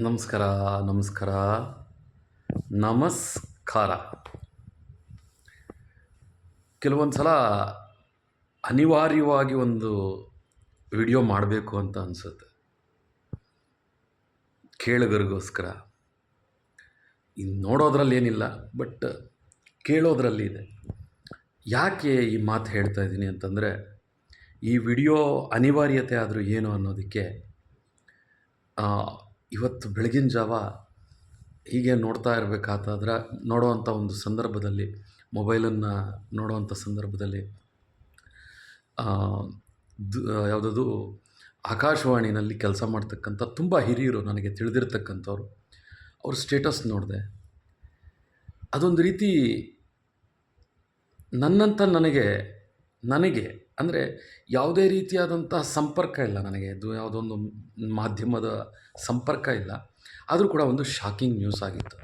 ನಮಸ್ಕಾರ ನಮಸ್ಕಾರ. ನಮಸ್ಕಾರ. ಕೆಲವೊಂದು ಸಲ ಅನಿವಾರ್ಯವಾಗಿ ಒಂದು ವಿಡಿಯೋ ಮಾಡಬೇಕು ಅಂತ ಅನಿಸುತ್ತೆ. ಕೇಳುಗರಿಗೋಸ್ಕರ. ಇನ್ನು ನೋಡೋದ್ರಲ್ಲಿ ಏನಿಲ್ಲ ಬಟ್ ಕೇಳೋದ್ರಲ್ಲಿ ಇದೆ. ಯಾಕೆ ಈ ಮಾತು ಹೇಳ್ತಾ ಇದ್ದೀನಿ ಅಂತಂದರೆ, ಈ ವಿಡಿಯೋ ಅನಿವಾರ್ಯತೆ ಆದರೂ ಏನು ಅನ್ನೋದಕ್ಕೆ ಇವತ್ತು ಬೆಳಗಿನ ಜಾವ ಹೀಗೆ ನೋಡ್ತಾ ಇರಬೇಕಾದ್ರೆ ನೋಡುವಂಥ ಒಂದು ಸಂದರ್ಭದಲ್ಲಿ, ಮೊಬೈಲನ್ನು ನೋಡುವಂಥ ಸಂದರ್ಭದಲ್ಲಿ ಯಾವುದದು ಆಕಾಶವಾಣಿನಲ್ಲಿ ಕೆಲಸ ಮಾಡ್ತಕ್ಕಂಥ ತುಂಬ ಹಿರಿಯರು ನನಗೆ ತಿಳಿದಿರ್ತಕ್ಕಂಥವ್ರು. ಅವ್ರ ಸ್ಟೇಟಸ್ ನೋಡಿದೆ. ಅದೊಂದು ರೀತಿ ನನ್ನಂಥ ನನಗೆ ನನಗೆ, ಅಂದರೆ ಯಾವುದೇ ರೀತಿಯಾದಂತಹ ಸಂಪರ್ಕ ಇಲ್ಲ ನನಗೆ. ಇದು ಯಾವುದೊಂದು ಮಾಧ್ಯಮದ ಸಂಪರ್ಕ ಇಲ್ಲ. ಆದರೂ ಕೂಡ ಒಂದು ಶಾಕಿಂಗ್ ನ್ಯೂಸ್ ಆಗಿತ್ತು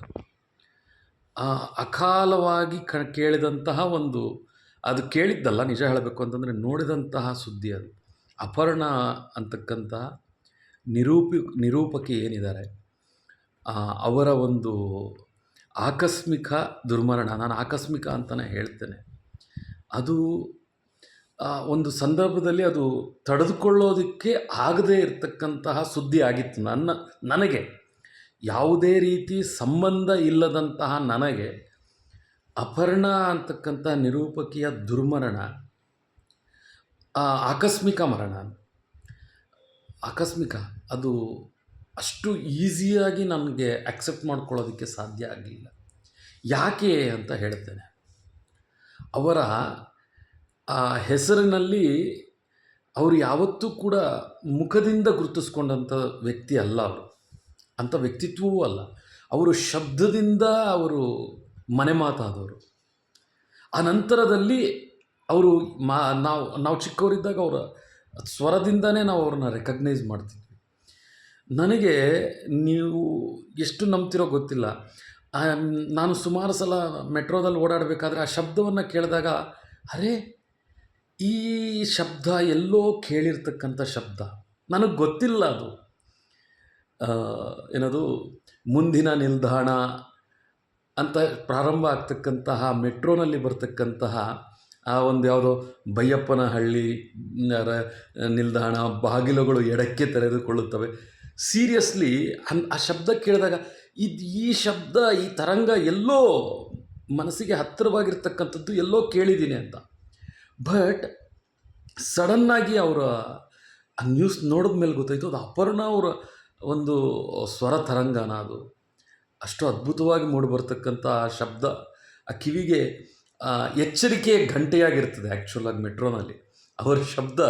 ಅಕಾಲವಾಗಿ ಕ ಕೇಳಿದಂತಹ ಒಂದು, ಅದು ಕೇಳಿದ್ದಲ್ಲ, ನಿಜ ಹೇಳಬೇಕು ಅಂತಂದರೆ ನೋಡಿದಂತಹ ಸುದ್ದಿ ಅದು. ಅಪರ್ಣ ಅಂತಕ್ಕಂತಹ ನಿರೂಪಿ, ನಿರೂಪಕಿ ಏನಿದ್ದಾರೆ ಅವರ ಒಂದು ಆಕಸ್ಮಿಕ ದುರ್ಮರಣ, ನಾನು ಆಕಸ್ಮಿಕ ಅಂತಲೇ ಹೇಳ್ತೇನೆ. ಅದು ಒಂದು ಸಂದರ್ಭದಲ್ಲಿ ಅದು ತಡೆದುಕೊಳ್ಳೋದಕ್ಕೆ ಆಗದೇ ಇರತಕ್ಕಂತಹ ಸುದ್ದಿ ಆಗಿತ್ತು. ನನ್ನ, ನನಗೆ ಯಾವುದೇ ರೀತಿ ಸಂಬಂಧ ಇಲ್ಲದಂತಹ ನನಗೆ ಅಪರ್ಣ ಅಂತಕ್ಕಂಥ ನಿರೂಪಕಿಯ ದುರ್ಮರಣ ಆಕಸ್ಮಿಕ ಮರಣ, ಆಕಸ್ಮಿಕ ಅದು ಅಷ್ಟು ಈಸಿಯಾಗಿ ನನಗೆ ಅಕ್ಸೆಪ್ಟ್ ಮಾಡ್ಕೊಳ್ಳೋದಕ್ಕೆ ಸಾಧ್ಯ ಆಗಲಿಲ್ಲ. ಯಾಕೆ ಅಂತ ಹೇಳ್ತೇನೆ. ಅವರ ಆ ಹೆಸರಿನಲ್ಲಿ ಅವರು ಯಾವತ್ತೂ ಕೂಡ ಮುಖದಿಂದ ಗುರುತಿಸ್ಕೊಂಡಂಥ ವ್ಯಕ್ತಿ ಅಲ್ಲ ಅವರು. ಅಂಥ ವ್ಯಕ್ತಿತ್ವವೂ ಅಲ್ಲ. ಅವರು ಶಬ್ದದಿಂದ ಅವರು ಮನೆ ಮಾತಾದವರು. ಆ ನಂತರದಲ್ಲಿ ಅವರು ಮಾ ನಾವು ನಾವು ಚಿಕ್ಕವರಿದ್ದಾಗ ಅವರ ಸ್ವರದಿಂದನೇ ನಾವು ಅವ್ರನ್ನ ರೆಕಗ್ನೈಸ್ ಮಾಡ್ತಿದ್ವಿ. ನನಗೆ ನೀವು ಎಷ್ಟು ನಂಬ್ತಿರೋ ಗೊತ್ತಿಲ್ಲ. ನಾನು ಸುಮಾರು ಸಲ ಮೆಟ್ರೋದಲ್ಲಿ ಓಡಾಡಬೇಕಾದ್ರೆ ಆ ಶಬ್ದವನ್ನು ಕೇಳಿದಾಗ, ಅರೆ ಈ ಶಬ್ದ ಎಲ್ಲೋ ಕೇಳಿರ್ತಕ್ಕಂಥ ಶಬ್ದ. ನನಗೆ ಗೊತ್ತಿಲ್ಲ ಅದು. ಏನದು? ಮುಂದಿನ ನಿಲ್ದಾಣ ಅಂತ ಪ್ರಾರಂಭ ಆಗ್ತಕ್ಕಂತಹ, ಮೆಟ್ರೋನಲ್ಲಿ ಬರ್ತಕ್ಕಂತಹ ಆ ಒಂದು ಯಾವುದೋ ಬೈಯಪ್ಪನಹಳ್ಳಿ ನಿಲ್ದಾಣ, ಬಾಗಿಲುಗಳು ಎಡಕ್ಕೆ ತೆರೆದುಕೊಳ್ಳುತ್ತವೆ. ಸೀರಿಯಸ್ಲಿ ಅನ್ ಆ ಶಬ್ದ ಕೇಳಿದಾಗ ಇದು ಈ ಶಬ್ದ, ಈ ತರಂಗ ಎಲ್ಲೋ ಮನಸ್ಸಿಗೆ ಹತ್ತಿರವಾಗಿರ್ತಕ್ಕಂಥದ್ದು ಎಲ್ಲೋ ಕೇಳಿದ್ದೀನಿ ಅಂತ. ಬಟ್ ಸಡನ್ನಾಗಿ ಅವರ ಆ ನ್ಯೂಸ್ ನೋಡಿದ ಮೇಲೆ ಗೊತ್ತಾಯಿತು, ಅದು ಅಪರ್ಣ ಅವರ ಒಂದು ಸ್ವರ ತರಂಗನ ಅದು. ಅಷ್ಟು ಅದ್ಭುತವಾಗಿ ಮೂಡಿಬರ್ತಕ್ಕಂಥ ಆ ಶಬ್ದ ಆ ಕಿವಿಗೆ ಎಚ್ಚರಿಕೆಯ ಗಂಟೆಯಾಗಿರ್ತದೆ ಆ್ಯಕ್ಚುಲಾಗಿ ಮೆಟ್ರೋನಲ್ಲಿ ಅವರ ಶಬ್ದ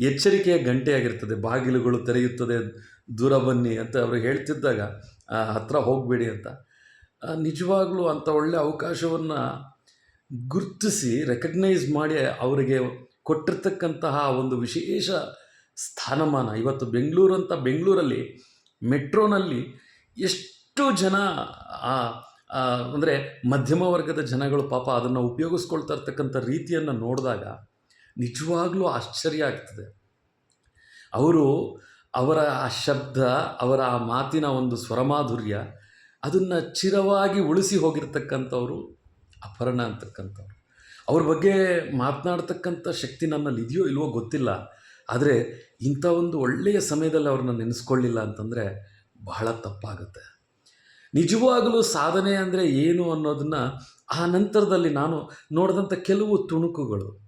ಎಚ್ಚರಿಕೆಯ ಗಂಟೆಯಾಗಿರ್ತದೆ ಬಾಗಿಲುಗಳು ತೆರೆಯುತ್ತದೆ, ದೂರ ಬನ್ನಿ ಅಂತ ಅವರು ಹೇಳ್ತಿದ್ದಾಗ ಹತ್ರ ಹೋಗಬೇಡಿ ಅಂತ. ನಿಜವಾಗ್ಲೂ ಅಂಥ ಒಳ್ಳೆಯ ಅವಕಾಶವನ್ನು ಗುರುತಿಸಿ ರೆಕಗ್ನೈಸ್ ಮಾಡಿ ಅವರಿಗೆ ಕೊಟ್ಟಿರ್ತಕ್ಕಂತಹ ಒಂದು ವಿಶೇಷ ಸ್ಥಾನಮಾನ. ಇವತ್ತು ಬೆಂಗಳೂರು ಅಂತ ಬೆಂಗಳೂರಲ್ಲಿ ಮೆಟ್ರೋನಲ್ಲಿ ಎಷ್ಟು ಜನ ಅಂದರೆ ಮಧ್ಯಮ ವರ್ಗದ ಜನಗಳು ಪಾಪ ಅದನ್ನು ಉಪಯೋಗಿಸ್ಕೊಳ್ತಾ ಇರ್ತಕ್ಕಂಥ ರೀತಿಯನ್ನು ನೋಡಿದಾಗ ನಿಜವಾಗ್ಲೂ ಆಶ್ಚರ್ಯ ಆಗ್ತದೆ. ಅವರು ಅವರ ಆ ಶಬ್ದ, ಅವರ ಆ ಮಾತಿನ ಒಂದು ಸ್ವರಮಾಧುರ್ಯ, ಅದನ್ನು ಚಿರವಾಗಿ ಉಳಿಸಿ ಹೋಗಿರ್ತಕ್ಕಂಥವ್ರು ಅಪರ್ಣ ಅಂತಕ್ಕಂಥವ್ರು. ಅವ್ರ ಬಗ್ಗೆ ಮಾತನಾಡ್ತಕ್ಕಂಥ ಶಕ್ತಿ ನನ್ನಲ್ಲಿ ಇದೆಯೋ ಇಲ್ವೋ ಗೊತ್ತಿಲ್ಲ. ಆದರೆ ಇಂಥ ಒಂದು ಒಳ್ಳೆಯ ಸಮಯದಲ್ಲಿ ಅವ್ರನ್ನ ನೆನೆಸ್ಕೊಳ್ಳಿಲ್ಲ ಅಂತಂದರೆ ಬಹಳ ತಪ್ಪಾಗುತ್ತೆ. ನಿಜವಾಗಲೂ ಸಾಧನೆ ಅಂದರೆ ಏನು ಅನ್ನೋದನ್ನು ಆ ನಂತರದಲ್ಲಿ ನಾನು ನೋಡಿದಂಥ ಕೆಲವು ತುಣುಕುಗಳು.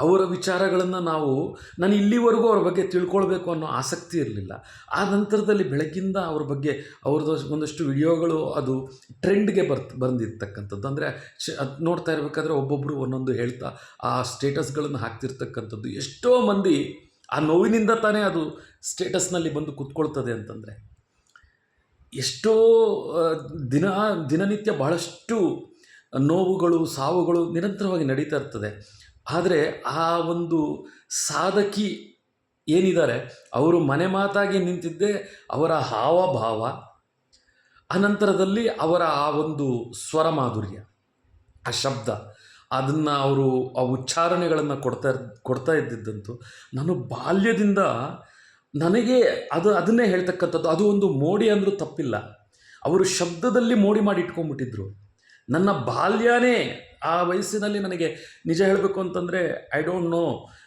ಅವರ ವಿಚಾರಗಳನ್ನು ನಾವು ನಾನು ಇಲ್ಲಿವರೆಗೂ ಅವ್ರ ಬಗ್ಗೆ ತಿಳ್ಕೊಳ್ಬೇಕು ಅನ್ನೋ ಆಸಕ್ತಿ ಇರಲಿಲ್ಲ. ಆ ನಂತರದಲ್ಲಿ ಬೆಳಗ್ಗಿಂದ ಅವ್ರ ಬಗ್ಗೆ ಅವ್ರದ್ದು ಒಂದಷ್ಟು ವಿಡಿಯೋಗಳು ಅದು ಟ್ರೆಂಡ್ಗೆ ಬರ್ತ್, ಬಂದಿರ್ತಕ್ಕಂಥದ್ದು. ಅಂದರೆ ಅದು ನೋಡ್ತಾ ಇರಬೇಕಾದ್ರೆ ಒಬ್ಬೊಬ್ಬರು ಒಂದೊಂದು ಹೇಳ್ತಾ ಆ ಸ್ಟೇಟಸ್ಗಳನ್ನು ಹಾಕ್ತಿರ್ತಕ್ಕಂಥದ್ದು. ಎಷ್ಟೋ ಮಂದಿ ಆ ನೋವಿನಿಂದ ತಾನೇ ಅದು ಸ್ಟೇಟಸ್ನಲ್ಲಿ ಬಂದು ಕೂತ್ಕೊಳ್ತದೆ ಅಂತಂದರೆ. ಎಷ್ಟೋ ದಿನ, ದಿನನಿತ್ಯ ಬಹಳಷ್ಟು ನೋವುಗಳು, ಸಾವುಗಳು ನಿರಂತರವಾಗಿ ನಡೀತಾ ಇರ್ತದೆ. ಆದರೆ ಆ ಒಂದು ಸಾಧಕಿ ಏನಿದ್ದಾರೆ? ಅವರು ಮನೆ ಮಾತಾಗಿ ನಿಂತಿದ್ದೇ ಅವರ ಹಾವಭಾವ, ಅನಂತರದಲ್ಲಿ ಅವರ ಆ ಒಂದು ಸ್ವರ ಮಾಧುರ್ಯ, ಆ ಶಬ್ದ, ಅದನ್ನು ಅವರು ಆ ಉಚ್ಚಾರಣೆಗಳನ್ನು ಕೊಡ್ತಾ ಕೊಡ್ತಾ ಇದ್ದಿದ್ದಂತು ನಾನು ಬಾಲ್ಯದಿಂದ ನನಗೆ ಅದು ಅದನ್ನೇ ಹೇಳ್ತಕ್ಕಂಥದ್ದು. ಅದು ಒಂದು ಮೋಡಿ ಅಂದರೂ ತಪ್ಪಿಲ್ಲ. ಅವರು ಶಬ್ದದಲ್ಲಿ ಮೋಡಿ ಮಾಡಿ ಇಟ್ಕೊಂಡ್ಬಿಟ್ಟಿದ್ರು. ನನ್ನ ಬಾಲ್ಯನೇ ಆ ವಯಸ್ಸಿನಲ್ಲಿ ನನಗೆ ನಿಜ ಹೇಳಬೇಕು ಅಂತಂದರೆ ಐ ಡೋಂಟ್ ನೋ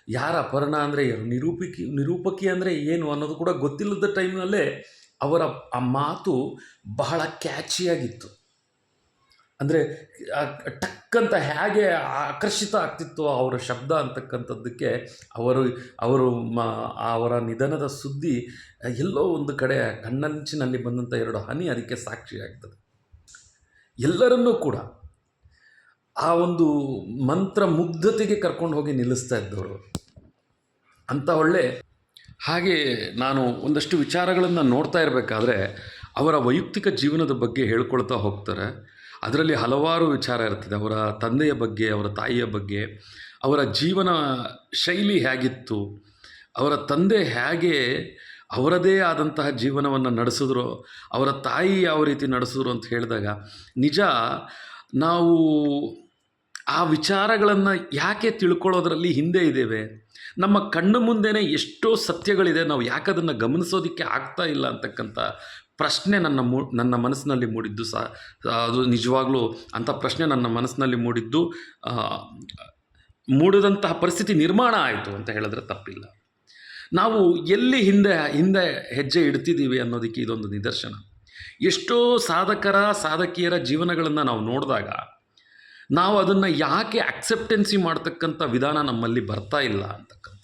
ಯಾರ ಅಪರ್ಣ ಅಂದರೆ ಯಾರು ನಿರೂಪಕಿ ನಿರೂಪಕಿ ಅಂದರೆ ಏನು ಅನ್ನೋದು ಕೂಡ ಗೊತ್ತಿಲ್ಲದ ಟೈಮ್ನಲ್ಲೇ ಅವರ ಆ ಮಾತು ಬಹಳ ಕ್ಯಾಚಿಯಾಗಿತ್ತು ಅಂದರೆ ಟಕ್ಕಂತ ಹೇಗೆ ಆಕರ್ಷಿತ ಆಗ್ತಿತ್ತು ಅವರ ಶಬ್ದ ಅಂತಕ್ಕಂಥದ್ದಕ್ಕೆ ಅವರು ಅವರು ಮ, ಅವರ ನಿಧನದ ಸುದ್ದಿ ಎಲ್ಲೋ ಒಂದು ಕಡೆ ಕಣ್ಣಂಚಿನಲ್ಲಿ ಬಂದಂಥ ಎರಡು ಹನಿ ಅದಕ್ಕೆ ಸಾಕ್ಷಿಯಾಗ್ತದೆ ಎಲ್ಲರನ್ನೂ ಕೂಡ ಆ ಒಂದು ಮಂತ್ರ ಮುಗ್ಧತೆಗೆ ಕರ್ಕೊಂಡು ಹೋಗಿ ನಿಲ್ಲಿಸ್ತಾ ಇದ್ದವರು. ಅಂಥ ಒಳ್ಳೆ ಹಾಗೆ ನಾನು ಒಂದಷ್ಟು ವಿಚಾರಗಳನ್ನು ನೋಡ್ತಾ ಇರಬೇಕಾದ್ರೆ ಅವರ ವೈಯಕ್ತಿಕ ಜೀವನದ ಬಗ್ಗೆ ಹೇಳ್ಕೊಳ್ತಾ ಹೋಗ್ತಾರೆ. ಅದರಲ್ಲಿ ಹಲವಾರು ವಿಚಾರ ಇರ್ತದೆ. ಅವರ ತಂದೆಯ ಬಗ್ಗೆ, ಅವರ ತಾಯಿಯ ಬಗ್ಗೆ, ಅವರ ಜೀವನ ಶೈಲಿ ಹೇಗಿತ್ತು, ಅವರ ತಂದೆ ಹೇಗೆ ಅವರದೇ ಆದಂತಹ ಜೀವನವನ್ನು ನಡೆಸಿದ್ರು, ಅವರ ತಾಯಿ ಯಾವ ರೀತಿ ನಡೆಸಿದ್ರು ಅಂತ ಹೇಳಿದಾಗ, ನಿಜ ನಾವು ಆ ವಿಚಾರಗಳನ್ನು ಯಾಕೆ ತಿಳ್ಕೊಳ್ಳೋದ್ರಲ್ಲಿ ಹಿಂದೆ ಇದ್ದೇವೆ? ನಮ್ಮ ಕಣ್ಣು ಮುಂದೆನೇ ಎಷ್ಟೋ ಸತ್ಯಗಳಿದೆ, ನಾವು ಯಾಕೆ ಅದನ್ನು ಗಮನಿಸೋದಕ್ಕೆ ಆಗ್ತಾ ಇಲ್ಲ ಅಂತಕ್ಕಂಥ ಪ್ರಶ್ನೆ ನನ್ನ ಮೂ, ನನ್ನ ಮನಸ್ಸಿನಲ್ಲಿ ಮೂಡಿದ್ದು ಸಹ, ಅದು ನಿಜವಾಗ್ಲೂ ಅಂಥ ಪ್ರಶ್ನೆ ನನ್ನ ಮನಸ್ಸಿನಲ್ಲಿ ಮೂಡಿದ್ದು ಮೂಡಿದಂತಹ ಪರಿಸ್ಥಿತಿ ನಿರ್ಮಾಣ ಆಯಿತು ಅಂತ ಹೇಳಿದ್ರೆ ತಪ್ಪಿಲ್ಲ. ನಾವು ಎಲ್ಲಿ ಹಿಂದೆ ಹಿಂದೆ ಹೆಜ್ಜೆ ಇಡ್ತಿದ್ದೀವಿ ಅನ್ನೋದಕ್ಕೆ ಇದೊಂದು ನಿದರ್ಶನ. ಎಷ್ಟೋ ಸಾಧಕರ, ಸಾಧಕಿಯರ ಜೀವನಗಳನ್ನು ನಾವು ನೋಡಿದಾಗ ನಾವು ಅದನ್ನು ಯಾಕೆ ಅಕ್ಸೆಪ್ಟೆನ್ಸಿ ಮಾಡ್ತಕ್ಕಂಥ ವಿಧಾನ ನಮ್ಮಲ್ಲಿ ಬರ್ತಾ ಇಲ್ಲ ಅಂತಕ್ಕಂಥ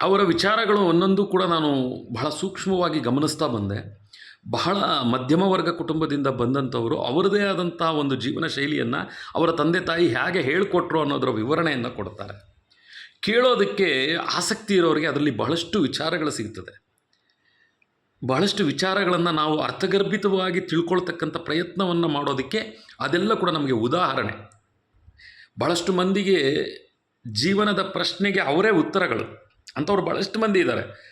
ಅವರ ವಿಚಾರಗಳು ಒಂದೊಂದು ಕೂಡ ನಾನು ಬಹಳ ಸೂಕ್ಷ್ಮವಾಗಿ ಗಮನಿಸ್ತಾ ಬಂದೆ. ಬಹಳ ಮಧ್ಯಮ ವರ್ಗ ಕುಟುಂಬದಿಂದ ಬಂದಂಥವರು ಅವರದೇ ಆದಂಥ ಒಂದು ಜೀವನ ಶೈಲಿಯನ್ನು ಅವರ ತಂದೆ ತಾಯಿ ಹೇಗೆ ಹೇಳಿಕೊಟ್ರು ಅನ್ನೋದರ ವಿವರಣೆಯನ್ನು ಕೊಡ್ತಾರೆ. ಕೇಳೋದಕ್ಕೆ ಆಸಕ್ತಿ ಇರೋರಿಗೆ ಅದರಲ್ಲಿ ಬಹಳಷ್ಟು ವಿಚಾರಗಳು ಸಿಗ್ತದೆ. ಬಹಳಷ್ಟು ವಿಚಾರಗಳನ್ನು ನಾವು ಅರ್ಥಗರ್ಭಿತವಾಗಿ ತಿಳ್ಕೊಳ್ತಕ್ಕಂಥ ಪ್ರಯತ್ನವನ್ನು ಮಾಡೋದಕ್ಕೆ ಅದೆಲ್ಲ ಕೂಡ ನಮಗೆ ಉದಾಹರಣೆ. ಭಾಳಷ್ಟು ಮಂದಿಗೆ ಜೀವನದ ಪ್ರಶ್ನೆಗೆ ಅವರೇ ಉತ್ತರಗಳು. ಅಂಥವ್ರು ಭಾಳಷ್ಟು ಮಂದಿ ಇದ್ದಾರೆ.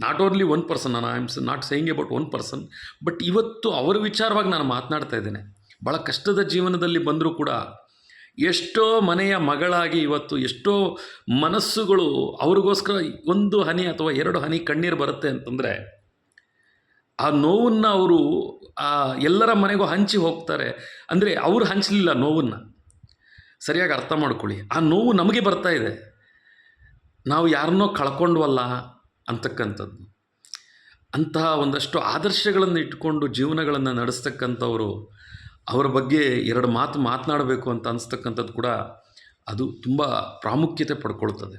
ನಾಟ್ ಓನ್ಲಿ ಒನ್ ಪರ್ಸನ್ ನಾನು I am not saying about one person but ಇವತ್ತು ಅವರ ವಿಚಾರವಾಗಿ ನಾನು ಮಾತನಾಡ್ತಾ ಇದ್ದೇನೆ. ಭಾಳ ಕಷ್ಟದ ಜೀವನದಲ್ಲಿ ಬಂದರೂ ಕೂಡ ಎಷ್ಟೋ ಮನೆಯ ಮಗಳಾಗಿ ಇವತ್ತು ಎಷ್ಟೋ ಮನಸ್ಸುಗಳು ಅವ್ರಿಗೋಸ್ಕರ ಒಂದು ಹನಿ ಅಥವಾ ಎರಡು ಹನಿ ಕಣ್ಣೀರು ಬರುತ್ತೆ ಅಂತಂದರೆ ಆ ನೋವನ್ನು ಅವರು ಎಲ್ಲರ ಮನೆಗೂ ಹಂಚಿ ಹೋಗ್ತಾರೆ. ಅಂದರೆ ಅವರು ಹಂಚಲಿಲ್ಲ ನೋವನ್ನು. ಸರಿಯಾಗಿ ಅರ್ಥ ಮಾಡ್ಕೊಳ್ಳಿ. ಆ ನೋವು ನಮಗೆ ಬರ್ತಾ ಇದೆ. ನಾವು ಯಾರನ್ನೋ ಕಳ್ಕೊಂಡ್ವಲ್ಲ ಅಂತಕ್ಕಂಥದ್ದು. ಅಂತಹ ಒಂದಷ್ಟು ಆದರ್ಶಗಳನ್ನು ಇಟ್ಕೊಂಡು ಜೀವನಗಳನ್ನು ನಡೆಸ್ತಕ್ಕಂಥವರು, ಅವರ ಬಗ್ಗೆ ಎರಡು ಮಾತು ಮಾತನಾಡಬೇಕು ಅಂತ ಅನ್ನಿಸ್ತಕ್ಕಂಥದ್ದು ಕೂಡ ಅದು ತುಂಬ ಪ್ರಾಮುಖ್ಯತೆ ಪಡ್ಕೊಳ್ತದೆ.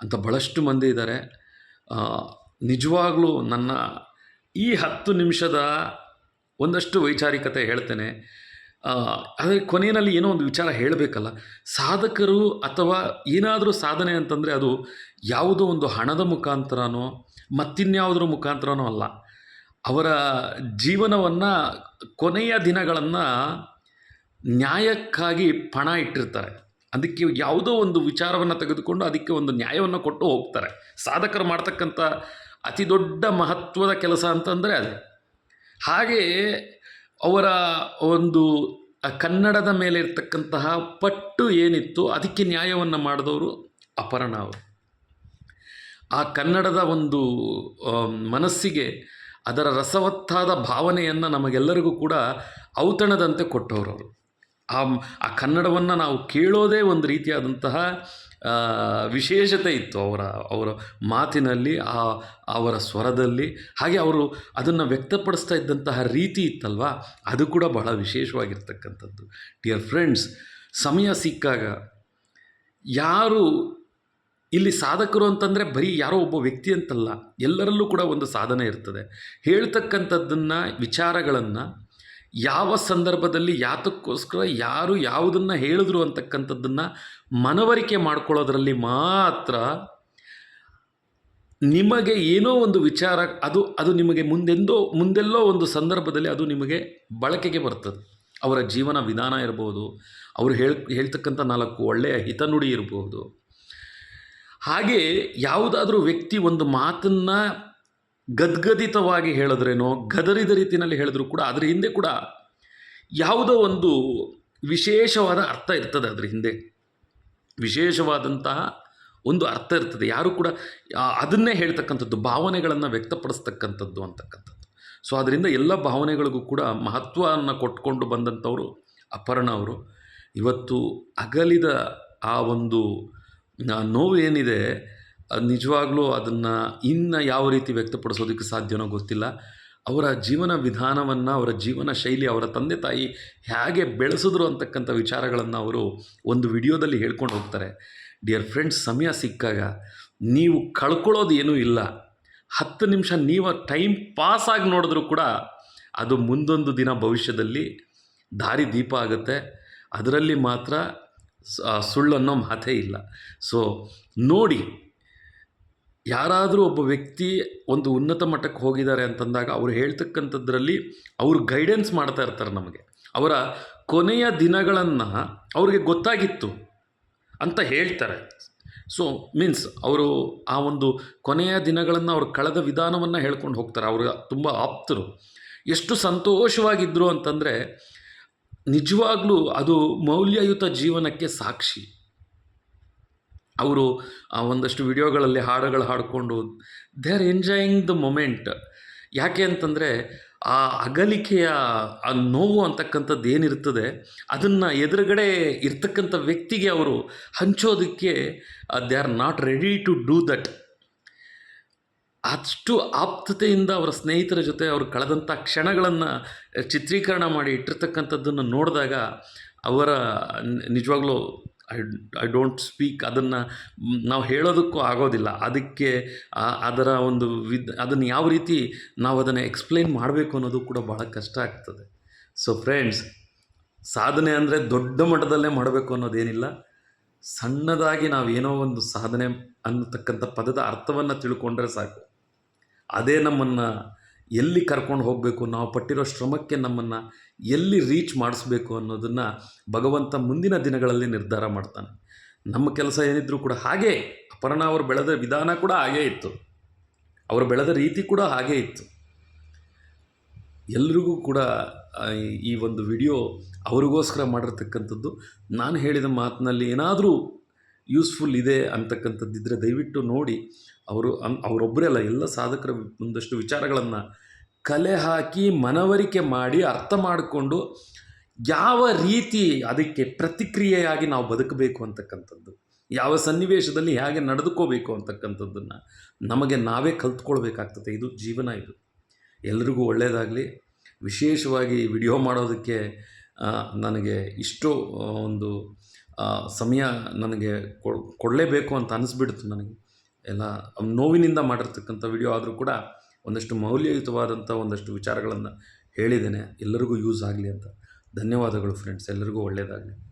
ಅಂತ ಭಾಳಷ್ಟು ಮಂದಿ ಇದ್ದಾರೆ ನಿಜವಾಗ್ಲೂ ನನ್ನ ಈ ಹತ್ತು ನಿಮಿಷದ ಒಂದಷ್ಟು ವೈಚಾರಿಕತೆ ಹೇಳ್ತೇನೆ. ಆದರೆ ಕೊನೆಯಲ್ಲಿ ಏನೋ ಒಂದು ವಿಚಾರ ಹೇಳಬೇಕಲ್ಲ. ಸಾಧಕರು ಅಥವಾ ಏನಾದರೂ ಸಾಧನೆ ಅಂತಂದರೆ ಅದು ಯಾವುದೋ ಒಂದು ಹಣದ ಮುಖಾಂತರನೋ, ಮತ್ತಿನ್ಯಾವುದರ ಮುಖಾಂತರನೋ ಅಲ್ಲ. ಅವರ ಜೀವನವನ್ನು ಕೊನೆಯ ದಿನಗಳನ್ನು ನ್ಯಾಯಕ್ಕಾಗಿ ಪಣ ಇಟ್ಟಿರ್ತಾರೆ. ಅದಕ್ಕೆ ಯಾವುದೋ ಒಂದು ವಿಚಾರವನ್ನು ತೆಗೆದುಕೊಂಡು ಅದಕ್ಕೆ ಒಂದು ನ್ಯಾಯವನ್ನು ಕೊಟ್ಟು ಹೋಗ್ತಾರೆ. ಸಾಧಕರು ಮಾಡ್ತಕ್ಕಂಥ ಅತಿ ದೊಡ್ಡ ಮಹತ್ವದ ಕೆಲಸ ಅಂತಂದರೆ ಅದು. ಹಾಗೆ ಅವರ ಒಂದು ಕನ್ನಡದ ಮೇಲೆ ಇರ್ತಕ್ಕಂತಹ ಪಟ್ಟು ಏನಿತ್ತು ಅದಕ್ಕೆ ನ್ಯಾಯವನ್ನು ಮಾಡಿದವರು ಅಪರ್ಣ ಅವರು. ಆ ಕನ್ನಡದ ಒಂದು ಮನಸ್ಸಿಗೆ ಅದರ ರಸವತ್ತಾದ ಭಾವನೆಯನ್ನು ನಮಗೆಲ್ಲರಿಗೂ ಕೂಡ ಔತಣದಂತೆ ಕೊಟ್ಟವರು ಅವರು ಆ ಆ ಕನ್ನಡವನ್ನು ನಾವು ಕೇಳೋದೇ ಒಂದು ರೀತಿಯಾದಂತಹ ವಿಶೇಷತೆ ಇತ್ತು ಅವರ ಅವರ ಮಾತಿನಲ್ಲಿ, ಆ, ಅವರ ಸ್ವರದಲ್ಲಿ. ಹಾಗೆ ಅವರು ಅದನ್ನು ವ್ಯಕ್ತಪಡಿಸ್ತಾ ಇದ್ದಂತಹ ರೀತಿ ಇತ್ತಲ್ವಾ? ಅದು ಕೂಡ ಬಹಳ ವಿಶೇಷವಾಗಿರ್ತಕ್ಕಂಥದ್ದು. ಡಿಯರ್ ಫ್ರೆಂಡ್ಸ್ ಸಮಯ ಸಿಕ್ಕಾಗ ಯಾರು ಇಲ್ಲಿ ಸಾಧಕರು ಅಂತಂದರೆ ಬರೀ ಯಾರೋ ಒಬ್ಬ ವ್ಯಕ್ತಿ ಅಂತಲ್ಲ, ಎಲ್ಲರಲ್ಲೂ ಕೂಡ ಒಂದು ಸಾಧನೆ ಇರ್ತದೆ. ಹೇಳ್ತಕ್ಕಂಥದ್ದನ್ನು, ವಿಚಾರಗಳನ್ನು ಯಾವ ಸಂದರ್ಭದಲ್ಲಿ ಯಾತಕ್ಕೋಸ್ಕರ ಯಾರು ಯಾವುದನ್ನು ಹೇಳಿದ್ರು ಅಂತಕ್ಕಂಥದ್ದನ್ನು ಮನವರಿಕೆ ಮಾಡ್ಕೊಳ್ಳೋದ್ರಲ್ಲಿ ಮಾತ್ರ ನಿಮಗೆ ಏನೋ ಒಂದು ವಿಚಾರ, ಅದು ಅದು ನಿಮಗೆ ಮುಂದೆಂದೋ, ಮುಂದೆಲ್ಲೋ ಒಂದು ಸಂದರ್ಭದಲ್ಲಿ ಅದು ನಿಮಗೆ ಬಳಕೆಗೆ ಬರ್ತದೆ. ಅವರ ಜೀವನ ವಿಧಾನ ಇರ್ಬೋದು, ಅವರು ಹೇಳ್, ಹೇಳ್ತಕ್ಕಂಥ ನಾಲ್ಕು ಒಳ್ಳೆಯ ಹಿತನುಡಿ ಇರಬಹುದು ಹಾಗೆ ಯಾವುದಾದ್ರೂ ವ್ಯಕ್ತಿ ಒಂದು ಮಾತನ್ನು ಗದ್ಗದಿತವಾಗಿ ಹೇಳಿದ್ರೇನೋ, ಗದರಿದ ರೀತಿಯಲ್ಲಿ ಹೇಳಿದ್ರು ಕೂಡ, ಅದರ ಹಿಂದೆ ಕೂಡ ಯಾವುದೋ ಒಂದು ವಿಶೇಷವಾದ ಅರ್ಥ ಇರ್ತದೆ ಅದರ ಹಿಂದೆ. ವಿಶೇಷವಾದಂತಹ ಒಂದು ಅರ್ಥ ಇರ್ತದೆ. ಯಾರು ಕೂಡ ಅದನ್ನೇ ಹೇಳ್ತಕ್ಕಂಥದ್ದು, ಭಾವನೆಗಳನ್ನು ವ್ಯಕ್ತಪಡಿಸ್ತಕ್ಕಂಥದ್ದು ಅಂತಕ್ಕಂಥದ್ದು. ಸೊ ಅದರಿಂದ ಎಲ್ಲ ಭಾವನೆಗಳಿಗೂ ಕೂಡ ಮಹತ್ವವನ್ನು ಕೊಟ್ಕೊಂಡು ಬಂದಂಥವರು ಅಪರ್ಣ ಅವರು. ಇವತ್ತು ಅಗಲಿದ ಆ ಒಂದು ನೋವು ಏನಿದೆ ನಿಜವಾಗ್ಲೂ ಅದನ್ನು ಇನ್ನು ಯಾವ ರೀತಿ ವ್ಯಕ್ತಪಡಿಸೋದಕ್ಕೆ ಸಾಧ್ಯನೋ ಗೊತ್ತಿಲ್ಲ. ಅವರ ಜೀವನ ವಿಧಾನವನ್ನು, ಅವರ ಜೀವನ ಶೈಲಿ, ಅವರ ತಂದೆ ತಾಯಿ ಹೇಗೆ ಬೆಳೆಸಿದ್ರು ಅಂತಕ್ಕಂಥ ವಿಚಾರಗಳನ್ನು ಅವರು ಒಂದು ವಿಡಿಯೋದಲ್ಲಿ ಹೇಳ್ಕೊಂಡು ಹೋಗ್ತಾರೆ. ಡಿಯರ್ ಫ್ರೆಂಡ್ಸ್, ಸಮಯ ಸಿಕ್ಕಾಗ ನೀವು ಕಳ್ಕೊಳ್ಳೋದು ಏನೂ ಇಲ್ಲ. ಹತ್ತು ನಿಮಿಷ ನೀವು ಟೈಮ್ ಪಾಸಾಗಿ ನೋಡಿದ್ರೂ ಕೂಡ ಅದು ಮುಂದೊಂದು ದಿನ ಭವಿಷ್ಯದಲ್ಲಿ ದಾರಿ ದೀಪ ಆಗುತ್ತೆ. ಅದರಲ್ಲಿ ಮಾತ್ರ ಸುಳ್ಳನ್ನೋ ಮಾತೇ ಇಲ್ಲ. ಸೊ, ನೋಡಿ ಯಾರಾದರೂ ಒಬ್ಬ ವ್ಯಕ್ತಿ ಒಂದು ಉನ್ನತ ಮಟ್ಟಕ್ಕೆ ಹೋಗಿದ್ದಾರೆ ಅಂತಂದಾಗ ಅವ್ರು ಹೇಳ್ತಕ್ಕಂಥದ್ರಲ್ಲಿ ಅವರು ಗೈಡೆನ್ಸ್ ಮಾಡ್ತಾ ಇರ್ತಾರೆ ನಮಗೆ. ಅವರ ಕೊನೆಯ ದಿನಗಳನ್ನು ಅವ್ರಿಗೆ ಗೊತ್ತಾಗಿತ್ತು ಅಂತ ಹೇಳ್ತಾರೆ. ಸೊ ಮೀನ್ಸ್ ಅವರು ಆ ಒಂದು ಕೊನೆಯ ದಿನಗಳನ್ನು ಅವ್ರು ಕಳೆದ ವಿಧಾನವನ್ನು ಹೇಳ್ಕೊಂಡು ಹೋಗ್ತಾರೆ. ಅವರು ತುಂಬ ಆಪ್ತರು. ಎಷ್ಟು ಸಂತೋಷವಾಗಿದ್ದರು ಅಂತಂದರೆ ನಿಜವಾಗ್ಲೂ ಅದು ಮೌಲ್ಯಯುತ ಜೀವನಕ್ಕೆ ಸಾಕ್ಷಿ. ಅವರು ಒಂದಷ್ಟು ವಿಡಿಯೋಗಳಲ್ಲಿ ಹಾಡುಗಳು ಹಾಡಿಕೊಂಡು they are enjoying the moment ಯಾಕೆ ಅಂತಂದರೆ, ಆ ಅಗಲಿಕೆಯ, ಆ ನೋವು ಅಂತಕ್ಕಂಥದ್ದು ಏನಿರ್ತದೆ ಅದನ್ನು ಎದುರುಗಡೆ ಇರ್ತಕ್ಕಂಥ ವ್ಯಕ್ತಿಗೆ ಅವರು ಹಂಚೋದಕ್ಕೆ they are not ready to do that ಅಷ್ಟು ಆಪ್ತತೆಯಿಂದ ಅವರ ಸ್ನೇಹಿತರ ಜೊತೆ ಅವರು ಕಳೆದಂಥ ಕ್ಷಣಗಳನ್ನು, ಚಿತ್ರೀಕರಣ ಮಾಡಿ ಇಟ್ಟಿರ್ತಕ್ಕಂಥದ್ದನ್ನು ನೋಡಿದಾಗ, ಅವರ ನಿಜವಾಗ್ಲೂ ಐ ಐ ಡೋಂಟ್ ಸ್ಪೀಕ್ ಅದನ್ನು, ನಾವು ಹೇಳೋದಕ್ಕೂ ಆಗೋದಿಲ್ಲ. ಅದಕ್ಕೆ ಅದರ ಒಂದು ವಿದ್, ಅದನ್ನು ಯಾವ ರೀತಿ ನಾವು ಅದನ್ನು ಎಕ್ಸ್ಪ್ಲೈನ್ ಮಾಡಬೇಕು ಅನ್ನೋದು ಕೂಡ ಭಾಳ ಕಷ್ಟ ಆಗ್ತದೆ. ಸೊ ಫ್ರೆಂಡ್ಸ್ ಸಾಧನೆ ಅಂದರೆ ದೊಡ್ಡ ಮಟ್ಟದಲ್ಲೇ ಮಾಡಬೇಕು ಅನ್ನೋದೇನಿಲ್ಲ. ಸಣ್ಣದಾಗಿ ನಾವು ಏನೋ ಒಂದು ಸಾಧನೆ ಅನ್ನತಕ್ಕಂಥ ಪದದ ಅರ್ಥವನ್ನು ತಿಳ್ಕೊಂಡ್ರೆ ಸಾಕು. ಅದೇ ನಮ್ಮನ್ನು ಎಲ್ಲಿ ಕರ್ಕೊಂಡು ಹೋಗಬೇಕು, ನಾವು ಪಟ್ಟಿರೋ ಶ್ರಮಕ್ಕೆ ನಮ್ಮನ್ನು ಎಲ್ಲಿ ರೀಚ್ ಮಾಡಿಸ್ಬೇಕು ಅನ್ನೋದನ್ನು ಭಗವಂತ ಮುಂದಿನ ದಿನಗಳಲ್ಲಿ ನಿರ್ಧಾರ ಮಾಡ್ತಾನೆ. ನಮ್ಮ ಕೆಲಸ ಏನಿದ್ರೂ ಕೂಡ ಹಾಗೇ, ಅಪರ್ಣ ಅವರು ಬೆಳೆದ ವಿಧಾನ ಕೂಡ ಹಾಗೇ ಇತ್ತು. ಅವರು ಬೆಳೆದ ರೀತಿ ಕೂಡ ಹಾಗೇ ಇತ್ತು. ಎಲ್ರಿಗೂ ಕೂಡ ಈ- ಒಂದು ವಿಡಿಯೋ ಅವರಿಗೋಸ್ಕರ ಮಾಡಿರ್ತಕ್ಕಂಥದ್ದು, ನಾನು ಹೇಳಿದ ಮಾತಿನಲ್ಲಿ ಏನಾದರೂ ಯೂಸ್ಫುಲ್ ಇದೆ ಅಂತಕ್ಕಂಥದ್ದಿದ್ದರೆ ದಯವಿಟ್ಟು ನೋಡಿ. ಅವರು, ಅವರೊಬ್ಬರೇ ಅಲ್ಲ, ಎಲ್ಲ ಸಾಧಕರ ಒಂದಷ್ಟು ವಿಚಾರಗಳನ್ನು ಕಲೆ ಹಾಕಿ ಮನವರಿಕೆ ಮಾಡಿ ಅರ್ಥ ಮಾಡಿಕೊಂಡು ಯಾವ ರೀತಿ ಅದಕ್ಕೆ ಪ್ರತಿಕ್ರಿಯೆಯಾಗಿ ನಾವು ಬದುಕಬೇಕು ಅಂತಕ್ಕಂಥದ್ದು, ಯಾವ ಸನ್ನಿವೇಶದಲ್ಲಿ ಹೇಗೆ ನಡೆದುಕೋಬೇಕು ಅಂತಕ್ಕಂಥದ್ದನ್ನು ನಮಗೆ ನಾವೇ ಕಲ್ತ್ಕೊಳ್ಬೇಕಾಗ್ತದೆ. ಇದು ಜೀವನ ಇದು. ಎಲ್ರಿಗೂ ಒಳ್ಳೆಯದಾಗಲಿ ವಿಶೇಷವಾಗಿ ವಿಡಿಯೋ ಮಾಡೋದಕ್ಕೆ ನನಗೆ ಇಷ್ಟು ಒಂದು ಸಮಯ ನನಗೆ ಕೊಡ್ ಕೊಡಲೇಬೇಕು ಅಂತ ಅನಿಸ್ಬಿಡ್ತು ನನಗೆ. ಎಲ್ಲ ನೋವಿನಿಂದ ಮಾಡಿರ್ತಕ್ಕಂಥ ವಿಡಿಯೋ ಆದರೂ ಕೂಡ ಒಂದಷ್ಟು ಮೌಲ್ಯಯುತವಾದಂಥ ಒಂದಷ್ಟು ವಿಚಾರಗಳನ್ನು ಹೇಳಿದ್ದೇನೆ. ಎಲ್ಲರಿಗೂ ಯೂಸ್ ಆಗಲಿ ಅಂತ. ಧನ್ಯವಾದಗಳು ಫ್ರೆಂಡ್ಸ್. ಎಲ್ಲರಿಗೂ ಒಳ್ಳೆಯದಾಗಲಿ